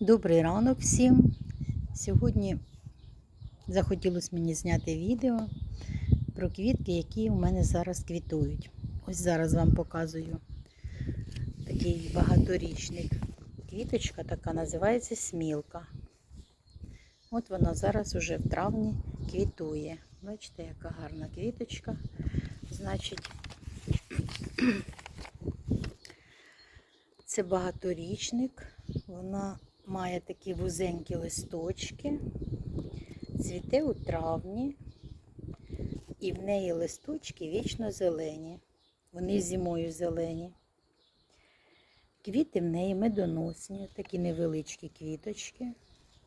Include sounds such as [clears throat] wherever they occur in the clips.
Добрий ранок всім. Сьогодні захотілося мені зняти відео про квітки, які у мене зараз квітують. Ось зараз вам показую такий багаторічник. Квіточка така називається смілка. От вона зараз уже в травні квітує. Бачите, яка гарна квіточка. Значить, [clears throat] це багаторічник. Вона має такі вузенькі листочки, цвіте у травні, і в неї листочки вічно зелені. Вони зимою зелені. Квіти в неї медоносні, такі невеличкі квіточки.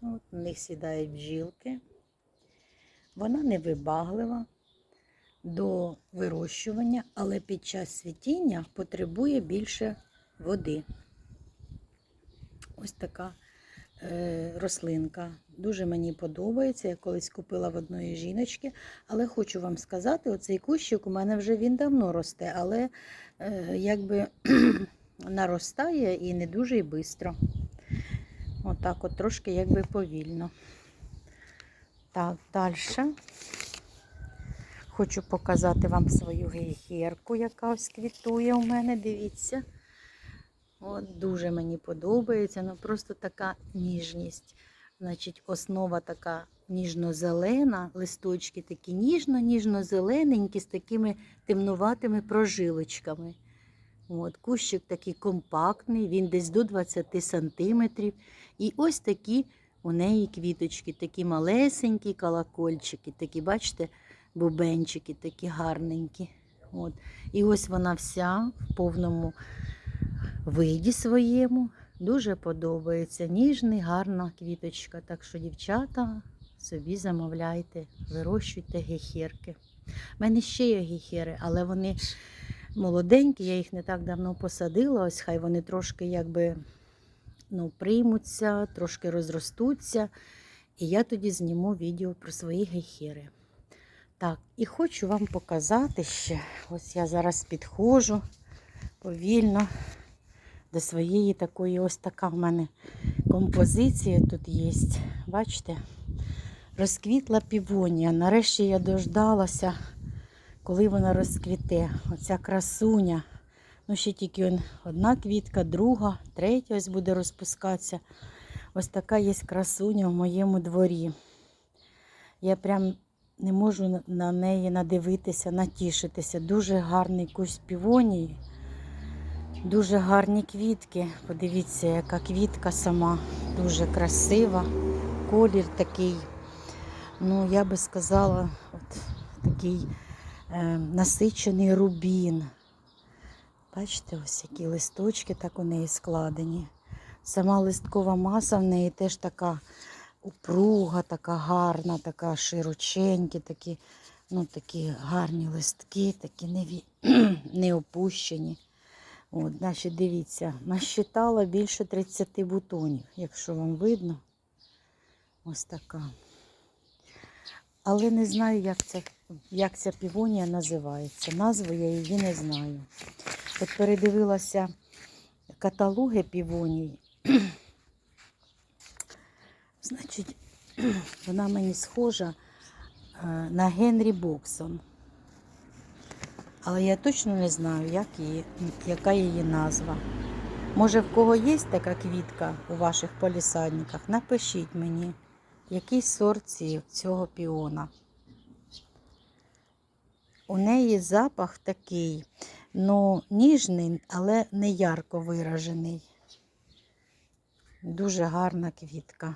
От, на них сідають бджілки. Вона невибаглива до вирощування, але під час цвітіння потребує більше води. Ось така рослинка. Дуже мені подобається. Я колись купила в одної жіночки, але хочу вам сказати, оцей кущик у мене вже він давно росте, але е, якби [clears throat] наростає і не дуже і швидко. Отак от трошки якби повільно. Так, далі. Хочу показати вам свою гейхерку, яка ось квітує у мене. Дивіться. От дуже мені подобається. Ну просто така ніжність. Значить, основа така ніжно-зелена, листочки такі ніжно-ніжно-зелененькі з такими темнуватими прожилочками. От, кущик такий компактний, він десь до 20 сантиметрів. І ось такі у неї квіточки, такі малесенькі колокольчики, такі, бачите, бубенчики, такі гарненькі. От. І ось вона вся в повному виді своєму. Дуже подобається. Ніжний, гарна квіточка. Так що, дівчата, собі замовляйте, вирощуйте гехерки. У мене ще є гехери, але вони молоденькі, я їх не так давно посадила. Ось хай вони трошки якби ну, приймуться, трошки розростуться. І я тоді зніму відео про свої гехери. Так, і хочу вам показати ще. Ось я зараз підходжу повільно до своєї такої ось така в мене композиція тут є. Бачите? Розквітла півонія. Нарешті я дождалася, коли вона розквіте. Оця красуня. Ну, ще тільки одна квітка, друга, третя ось буде розпускатися. Ось така є красуня в моєму дворі. Я прям не можу на- неї надивитися, натішитися. Дуже гарний кущ півонії. Дуже гарні квітки. Подивіться, яка квітка сама, дуже красива. Колір такий, ну, я би сказала, от такий е, насичений рубін. Бачите, ось які листочки так у неї складені. Сама листкова маса в неї теж така упруга, така гарна, така широченькі, такі, ну, такі гарні листки, такі неві... [clears throat] не опущені. От, значить, дивіться, насчитала більше 30 бутонів, якщо вам видно. Ось така. Але не знаю, як ця, як ця півонія називається. Назву я її не знаю. От передивилася каталоги півоній. Значить, вона мені схожа е, на Генрі Боксон. Але я точно не знаю, як її, яка її назва. Може, в кого є така квітка у ваших полісадниках, напишіть мені, який сорт цього піона. У неї запах такий, ну, ніжний, але не ярко виражений. Дуже гарна квітка.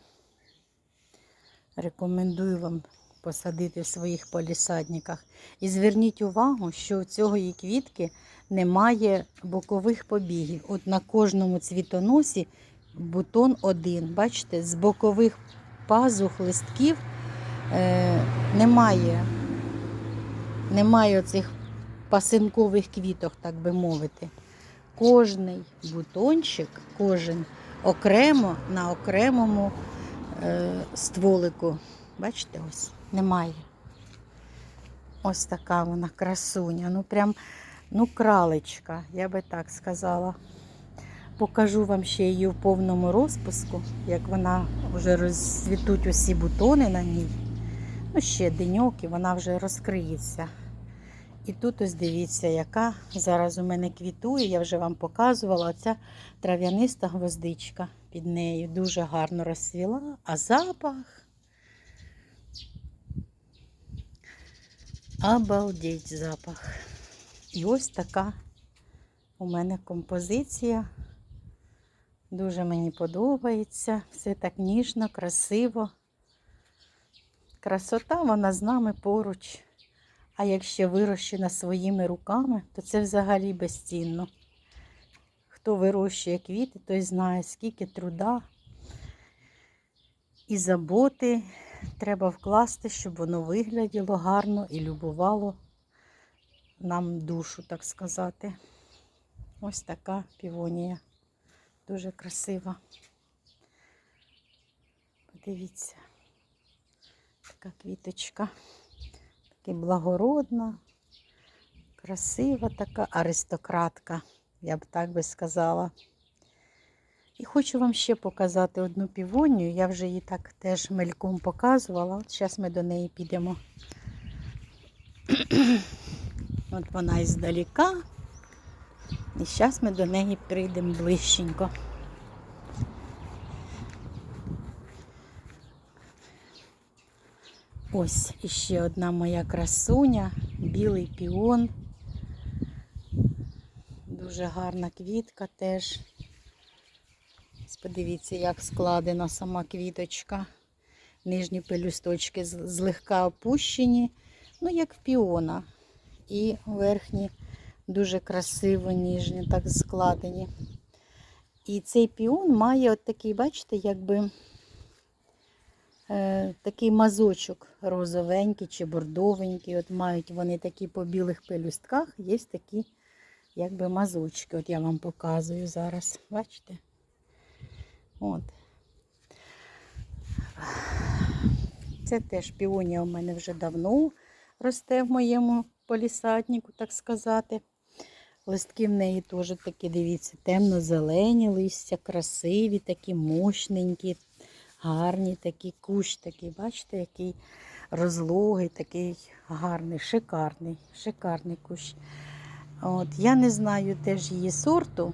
Рекомендую вам посадити в своїх полісадниках. І зверніть увагу, що у цієї квітки немає бокових побігів. От на кожному цвітоносі бутон один. Бачите, з бокових пазух листків е, немає, немає оцих пасинкових квіток, так би мовити. Кожний бутончик, кожен окремо на окремому е, стволику. Бачите, ось немає. Ось така вона красуня. Ну прям, ну, кралечка, я би так сказала. Покажу вам ще її в повному розпуску, як вона вже розцвітуть усі бутони на ній. Ну, ще деньок і вона вже розкриється. І тут ось дивіться, яка зараз у мене квітує, я вже вам показувала. Оця трав'яниста гвоздичка під нею дуже гарно розцвіла, а запах. Обалдеть запах. І ось така у мене композиція. Дуже мені подобається. Все так ніжно, красиво. Красота, вона з нами поруч. А якщо вирощена своїми руками, то це взагалі безцінно. Хто вирощує квіти, той знає, скільки труда і заботи треба вкласти, щоб воно вигляділо гарно і любувало нам душу, так сказати. Ось така півонія. Дуже красива. Подивіться, така квіточка. Така благородна, красива така аристократка, я б так би сказала. І хочу вам ще показати одну півонію. Я вже її так теж мельком показувала. От зараз ми до неї підемо. [clears throat] От вона іздаліка. І зараз ми до неї прийдемо ближченько. Ось іще одна моя красуня, білий піон. Дуже гарна квітка теж. Подивіться, як складена сама квіточка. Нижні пелюсточки злегка опущені, ну як в піона. І верхні дуже красиво, ніжні, так складені. І цей піон має от такий, бачите, якби е, такий мазочок розовенький чи бордовенький. От мають вони такі по білих пелюстках, є такі якби мазочки. От я вам показую зараз. Бачите? От. Це теж піонія у мене вже давно росте в моєму полісаднику, так сказати. Листки в неї теж такі, дивіться, темно-зелені листя, красиві, такі мощненькі, гарні такі кущ такий, бачите, який розлогий, такий гарний, шикарний, шикарний кущ. От, я не знаю теж її сорту,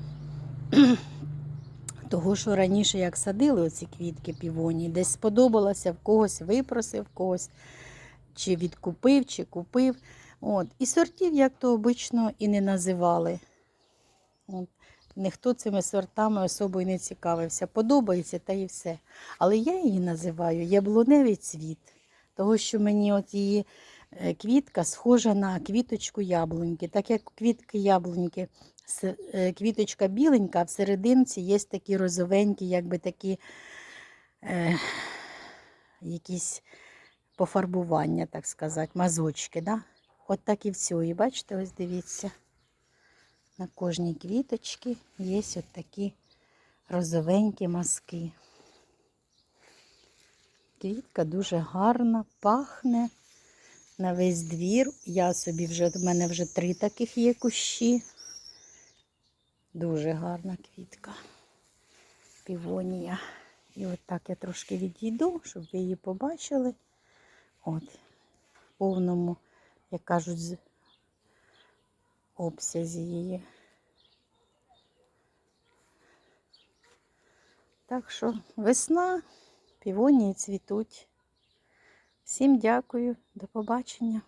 того, що раніше як садили оці квітки півоні, десь сподобалося, в когось випросив, в когось чи відкупив, чи купив. От. І сортів, як то обично, і не називали. От. Ніхто цими сортами особо і не цікавився. Подобається та і все. Але я її називаю яблуневий цвіт, того, що мені от її е, квітка схожа на квіточку яблуньки. Так як квітки яблуньки, квіточка біленька, а всерединці є такі розовенькі, якби такі е, якісь пофарбування, так сказати, мазочки. Да? От так і в цій, бачите, ось дивіться. На кожній квіточці є от такі розовенькі мазки. Квітка дуже гарна, пахне на весь двір. Я собі вже, в мене вже три таких є кущі. Дуже гарна квітка. Півонія. І от так я трошки відійду, щоб ви її побачили. От, в повному, як кажуть, обсязі її. Так що весна, півонії цвітуть. Всім дякую, до побачення.